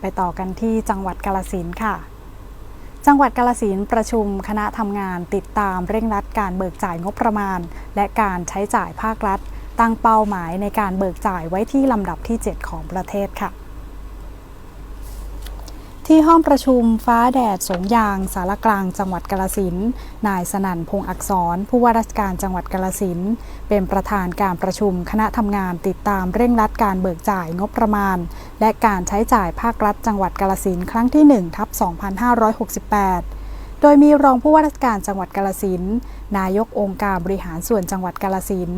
ไปต่อกันที่จังหวัดกาลสินค่ะ จังหวัดกาลสินประชุมคณะทำงานติดตามเร่งรัดการเบิกจ่ายงบประมาณ และการใช้จ่ายภาครัฐ ตั้งเป้าหมายในการเบิกจ่ายไว้ที่ลำดับที่ 7 ของประเทศค่ะ ที่ห้องประชุมฟ้าแดดสงยาง สารกลางจังหวัดกาลสินนายสนั่นพงศ์อักษร ผู้ว่าราชการจังหวัดกาลสินเป็นประธานการประชุมคณะทำงานติดตามเร่งรัดการเบิกจ่ายงบประมาณ และการใช้จ่ายภาครัฐจังหวัดกาลสินครั้งที่1ทับ2568 โดยมีรองผู้ว่าราชการจังหวัดกาลสินนายกองค์การบริหารส่วนจังหวัดกาลสิน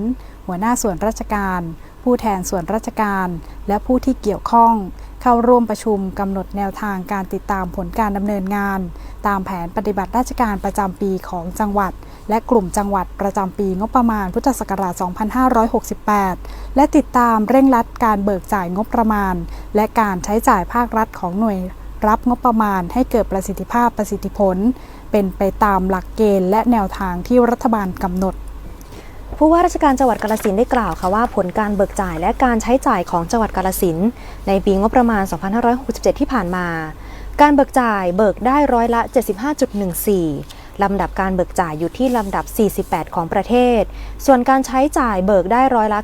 หัวหน้าส่วนราชการ ผู้แทนส่วนราชการ และผู้ที่เกี่ยวข้อง เข้าร่วมประชุมกำหนดแนวทางการติดตามผลการดำเนินงาน ตามแผนปฏิบัติราชการประจำปีของจังหวัด และกลุ่มจังหวัดประจำปีงบประมาณพุทธศักราช 2568 และติดตามเร่งรัดการเบิกจ่ายงบประมาณ และการใช้จ่ายภาครัฐของหน่วยรับงบประมาณให้เกิดประสิทธิภาพประสิทธิผล เป็นไปตามหลักเกณฑ์และแนวทางที่รัฐบาลกำหนด ผู้ว่าราชการจังหวัดกาลสินได้กล่าวค่ะว่าผลการเบิกจ่ายและการใช้จ่ายของจังหวัดกาลสินในปีงบประมาณ 2567 ที่ผ่านมา การเบิกจ่ายเบิกได้ร้อยละ 75.14 ลำดับการเบิกจ่ายอยู่ที่ลำดับ 48 ของประเทศ ส่วนการใช้จ่ายเบิกได้ร้อยละ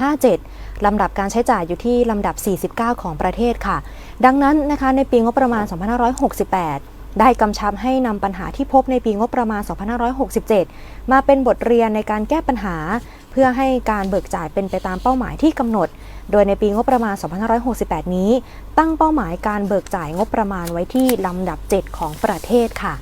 99.57 ลำดับการใช้จ่ายอยู่ที่ลำดับ 49 ของประเทศค่ะ ดังนั้นนะคะในปีงบประมาณ 2568 ได้กำชับให้นำปัญหาที่พบในปีงบประมาณ 2567 มาเป็นบทเรียนในการแก้ปัญหา เพื่อให้การเบิกจ่ายเป็นไปตามเป้าหมายที่กำหนด โดยในปีงบประมาณ 2568 นี้ ตั้งเป้าหมายการเบิกจ่ายงบประมาณไว้ที่ลำดับ 7 ของประเทศค่ะ